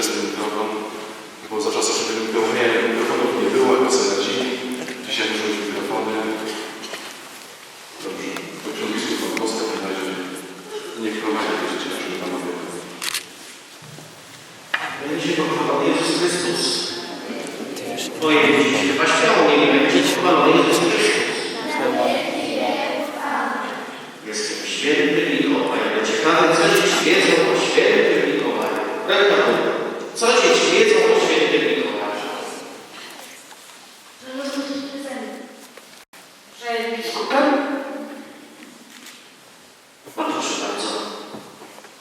wczesny mikrofon, bo za czasów mikrofonu, mikrofonów nie było, jako co radzili. Dzisiaj muszą być mikrofony. Dobrze, to ksiądz biskup Kostek w razie niech prowadzi to życie naszego Panowie. Będzie pochwalony Jezus Chrystus. Moje dzieci, chyba śmiało nie wiem, będzie pochwalony Jezus Chrystus. Jestem święty Mikołaj. Ale ciekawe, co dzieci wiedzą o świętym Mikołaju. Prawda? Co dzieci wiedzą o świętym Mikołaju? Że rozumiem prezenty. Że jest biskupem? No proszę bardzo.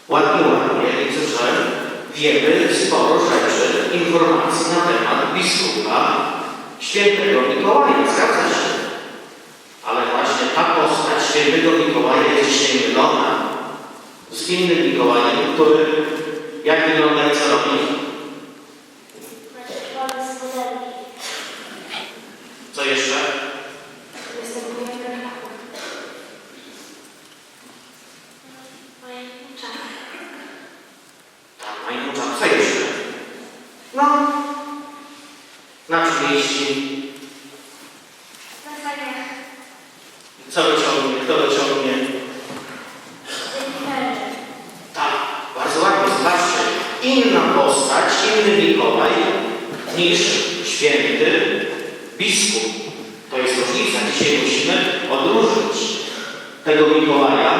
Ładnie, ładnie. Widzę, że wiemy sporo rzeczy, informacji na temat biskupa świętego Mikołaja. Zgadza się. Ale właśnie ta postać świętego Mikołaja jest dzisiaj mylona z innym Mikołajem, który jak wygląda i co robi? Znaczy, mamy spodenki. Co jeszcze? Występują w reklamach. Moje czapy. Tam majmucza. Co jeszcze? No. Na trzydzieści. Na saniach. Co wyciągnie? Kto wyciągnie? Dziennikarze. Tak, bardzo ładnie. Zobaczcie. Inna postać, inny Mikołaj niż święty biskup. To jest różnica. Dzisiaj musimy odróżnić tego Mikołaja,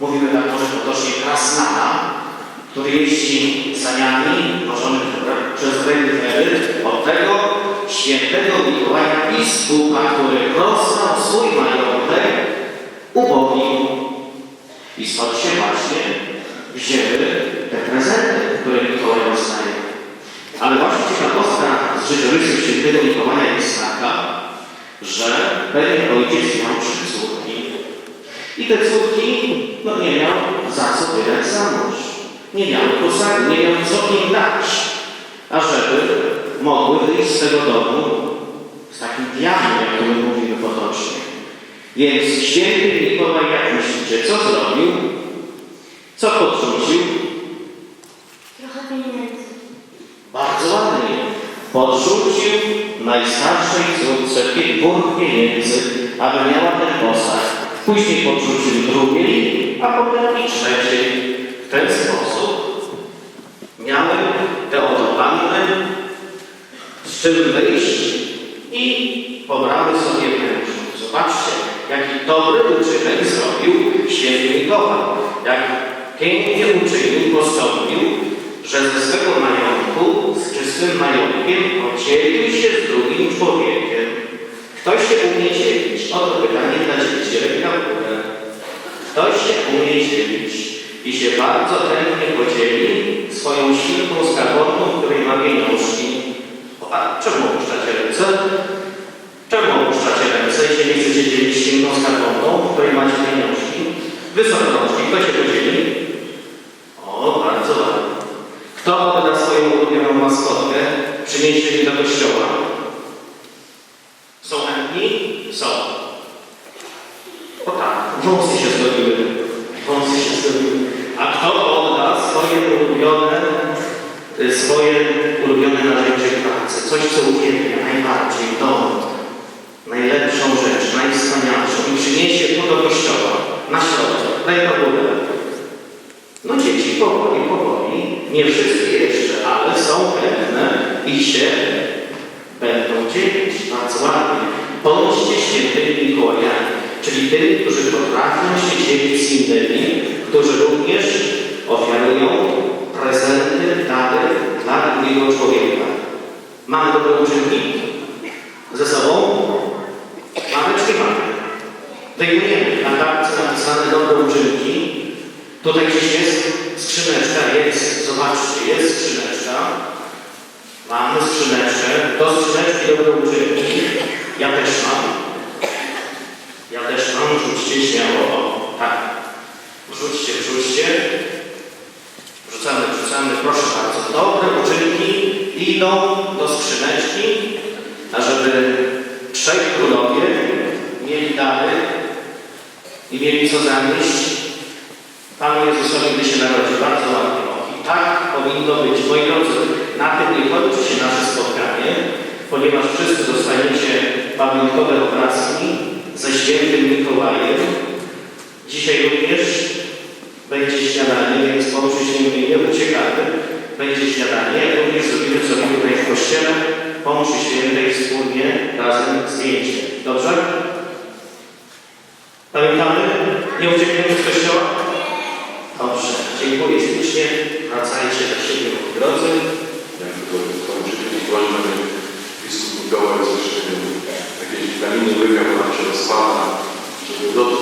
mówimy tak może potocznie krasnala, który jeździ saniami możemy przez renifery od tego świętego Mikołaja biskupa, który rozdał swój majątek ubogim. I stąd się właśnie wzięły te prezenty, które Mikołaj rozdaje. Ale właśnie z życiorysu świętego Mikołaja jest taka, że pewien ojciec miał trzy córki. I te córki, no nie miał za co wydać za mąż. Nie miał posady, nie miał co im dać. A żeby mogły wyjść z tego domu z takim diabłem, jak to my mówimy potocznie. Więc święty Mikołaj, jak myślicie, co zrobił? Co podrzucił? Trochę pieniędzy. Bardzo ładnie. Podrzucił najstarszej córce wór pieniędzy, aby miała ten posag. Później podrzucił drugiej, a potem i trzeciej. W ten sposób miały te oto z czym wyjść i pobrały sobie mężów. Zobaczcie, jaki dobry uczynek zrobił święty Mikołaj. Jak pięknie uczynił, postąpił, że ze swego majątku, z czystym majątkiem podzielił się z drugim człowiekiem. Ktoś się umie dzielić? Oto pytanie dla dzieci. Ręka w górę. Ktoś się umie dzielić i się bardzo chętnie podzieli swoją silną skarbonką, w której ma pieniążki. A czemu opuszczacie ręce? Czemu opuszczacie ręce i się nie chcecie dzielić silną skarbonką, w której macie pieniążki? Wysokości, kto się podzieli? O, bardzo ładnie. Kto odda swoją ulubioną maskotkę, przyniesie jej do kościoła? Są chętni? Są. O tak, wąsy się zgodziły. Wąsy się zgodziły. A kto odda swoje ulubione, y, swoje ulubione narzędzie pracy? Coś, co uwielbia najbardziej, dom, najlepszą rzecz, najwspanialszą i przyniesie to do kościoła, na środek, daj. No dzieci powoli, powoli, nie wszystkie jeszcze, ale są chętne i się będą dzielić bardzo ładnie. Bądźcie świętymi Mikołajami, czyli tymi, którzy potrafią się dzielić z innymi, którzy również ofiarują prezenty, dary dla drugiego człowieka. Mamy dobre uczynki ze sobą? Mamy czy nie mamy? Wyjmujemy na kartce napisane dobre uczynki. Tutaj gdzieś jest skrzyneczka, jest, zobaczcie, jest skrzyneczka. Mamy skrzyneczkę, do skrzyneczki dobre uczynki. Ja też mam. Ja też mam, rzućcie śmiało, o, tak. Wrzućcie, wrzućcie. Wrzucamy, wrzucamy, proszę bardzo. Dobre uczynki idą do skrzyneczki, ażeby trzej królowie mieli dary i mieli co zanieść Panu Jezusowi, gdy się narodził, bardzo ładny rok. I tak powinno być. Moi drodzy, na tym nie kończy się nasze spotkanie, ponieważ wszyscy dostaniecie pamiątkowe obrazki ze świętym Mikołajem. Dzisiaj również będzie śniadanie, więc po przyśnieniu nie uciekamy. Będzie śniadanie, również zrobimy sobie tutaj w kościele po mszy świętej wspólnie razem zdjęcie. Dobrze? Pamiętamy? Nie uciekniemy z kościoła? Ślicznie. Wracajcie do siebie moi drodzy. Jak to kończyć, prośbę, biskup Mikołaj zresztą jakieś witaminy łyka, bo nam się rozpada, żeby do